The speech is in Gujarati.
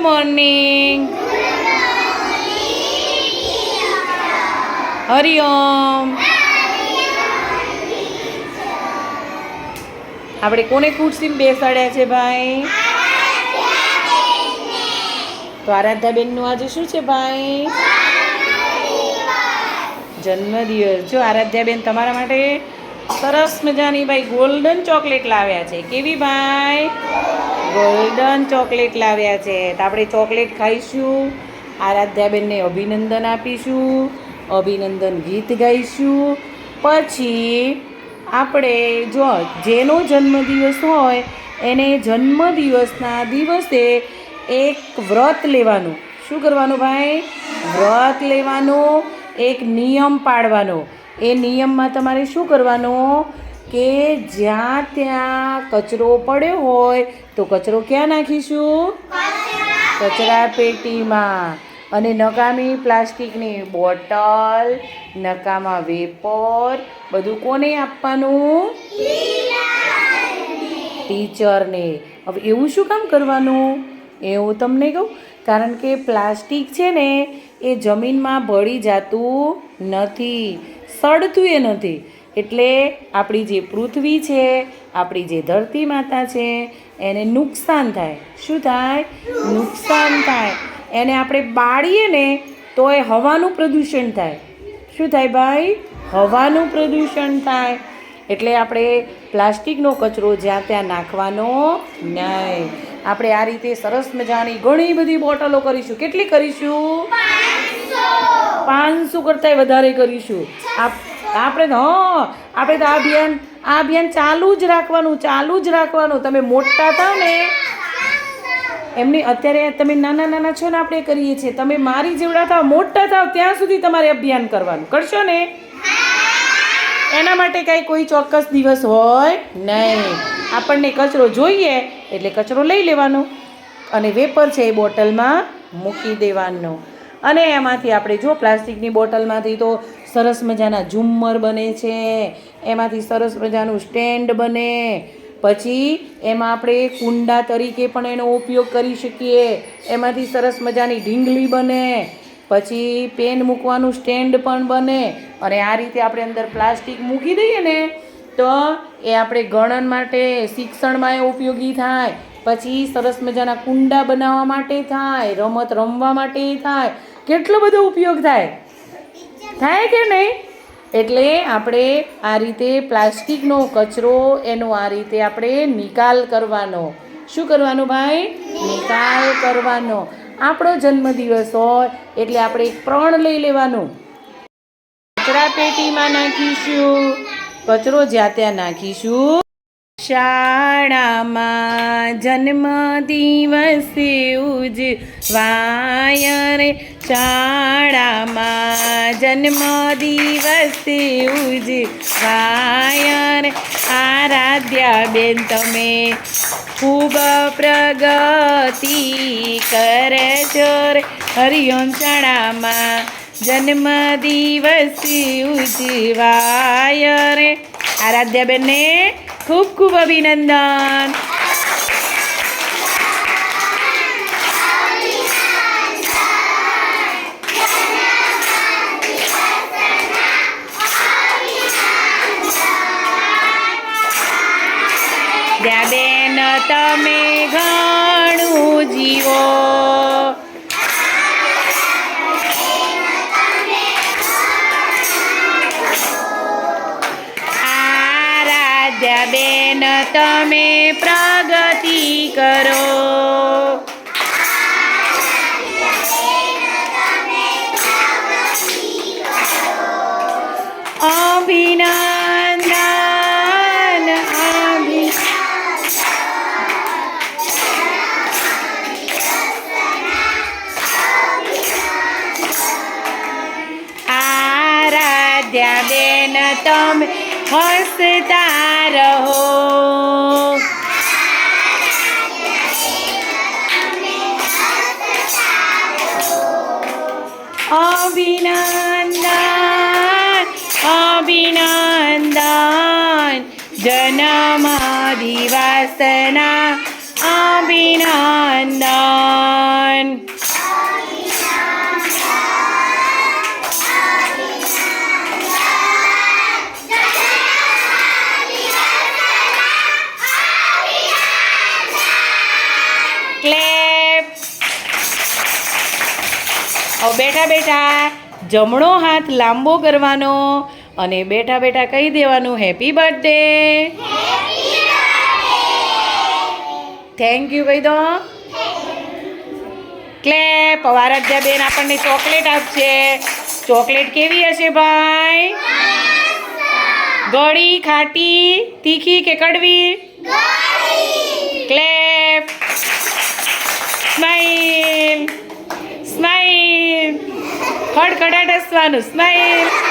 મોર્નિંગ હરિઓમ આપણે કોને ખુરશી બેસાડ્યા છે ભાઈ? તો આરાધ્યાબેનનું આજે શું છે ભાઈ? જન્મદિવસ. જો આરાધ્યાબેન તમારા માટે સરસ મજાની ભાઈ ગોલ્ડન ચોકલેટ લાવ્યા છે. કેવી ભાઈ? ગોલ્ડન ચોકલેટ લાવ્યા છે. તો આપણે ચોકલેટ ખાઈશું. આરાધ્યાબેનને અભિનંદન આપીશું. અભિનંદન ગીત ગાઈશું. પછી આપણે જો જેનો જન્મદિવસ હોય, એને જન્મદિવસના દિવસે એક વ્રત લેવાનું. શું કરવાનું ભાઈ? વ્રત લેવાનું, એક નિયમ પાડવાનો એ નિયમમાં તમારે શું કરવાનું? કે જ્યાં ત્યાં કચરો પડ્યો હોય તો કચરો ક્યાં નાખીશું? કચરા પેટીમાં. અને નકામી પ્લાસ્ટિકની બોટલ, નકામા વેપર, બધું કોને આપવાનું? ટીચરને. હવે એવું શું કામ કરવાનું? એવું તમને કહું? કારણ કે પ્લાસ્ટિક છે ને, એ જમીનમાં ભળી જતું નથી, સડતું એ નથી. એટલે આપણી જે પૃથ્વી છે આપણી જે ધરતી માતા છે એને નુકસાન થાય. શું થાય? નુકસાન થાય. એને આપણે બાળીએ ને તો એ હવાનું પ્રદૂષણ થાય. શું થાય ભાઈ? હવાનું પ્રદૂષણ થાય. એટલે આપણે પ્લાસ્ટિકનો કચરો જ્યાં ત્યાં નાખવાનો નહીં. આપણે આ રીતે સરસ મજાની ઘણી બધી બોટલો કરીશું. કેટલી કરીશું? પાંચસો. કરતાંય વધારે કરીશું. આપ આપણે તો આપણે તો આ અભિયાન આ અભિયાન ચાલુ જ રાખવાનું, ચાલુ જ રાખવાનું. તમે મોટા થાવ ને. એમની અત્યારે તમે નાના નાના છો ને આપણે કરીએ છીએ. તમે મારી જેવડા થાવ, મોટા થાવ, ત્યાં સુધી તમારે અભિયાન કરવાનું. કરશો ને? એના માટે કાંઈ કોઈ ચોક્કસ દિવસ હોય નહીં. આપણને કચરો જોઈએ એટલે કચરો લઈ લેવાનો અને વેપર છે એ બોટલમાં મૂકી દેવાનો. અને એમાંથી આપણે જો પ્લાસ્ટિકની બોટલમાંથી તો સરસ મજાના ઝુમ્મર બને છે, એમાંથી સરસ મજાનું સ્ટેન્ડ બને. પછી એમાં આપણે કુંડા તરીકે પણ એનો ઉપયોગ કરી શકીએ. એમાંથી સરસ મજાની ઢીંગલી બને. પછી પેન મૂકવાનું સ્ટેન્ડ પણ બને. અને આ રીતે આપણે અંદર પ્લાસ્ટિક મૂકી દઈએ ને તો એ આપણે ગણન માટે શિક્ષણમાં એ ઉપયોગી થાય. પછી સરસ મજાના કુંડા બનાવવા માટે થાય, રમત રમવા માટે થાય. કેટલો બધો ઉપયોગ થાય. થાય કે નહીં? એટલે આપણે આ રીતે પ્લાસ્ટિકનો કચરો એનો આ રીતે આપણે નિકાલ કરવાનો. શું કરવાનો ભાઈ? નિકાલ કરવાનો. આપણો જન્મદિવસ હોય એટલે આપણે એક પ્રણ લઈ લેવાનું. કચરા પેટીમાં નાખીશું. કચરો જ્યાં ત્યાં નાખીશું. શાળામાં જન્મ દિવસે ઉજવાય રે. શાળામાં જન્મ દિવસે ઉજવાય રે. આરાધ્યા બેન તમે ખૂબ પ્રગતિ કરજો રે. હરિઓમ શાળામાં જન્મ દિવસ ઉજવાય રે. આરાધ્યાબેનને ખૂબ ખૂબ અભિનંદન. બેન તમે ઘણું જીવો. તમે પ્રગતિ કરો. અભિનંદન આરાધ્યા બેન તમે હસતા રહો અભિનંદન અભિનંદન જન્મ દિવસના અભિનંદન હવે બેઠા બેઠા જમણો હાથ લાંબો કરવાનો અને બેઠા બેઠા કહી દેવાનું હેપી બર્થડે થેન્ક યુ કહી દો. ક્લેપ આરાધ્યા બેન આપણને ચોકલેટ આપશે. ચોકલેટ કેવી હશે ભાઈ? ગળી ખાટી તીખી કે કડવી? ખડખડાટ હસવાનું. સ્માઈલ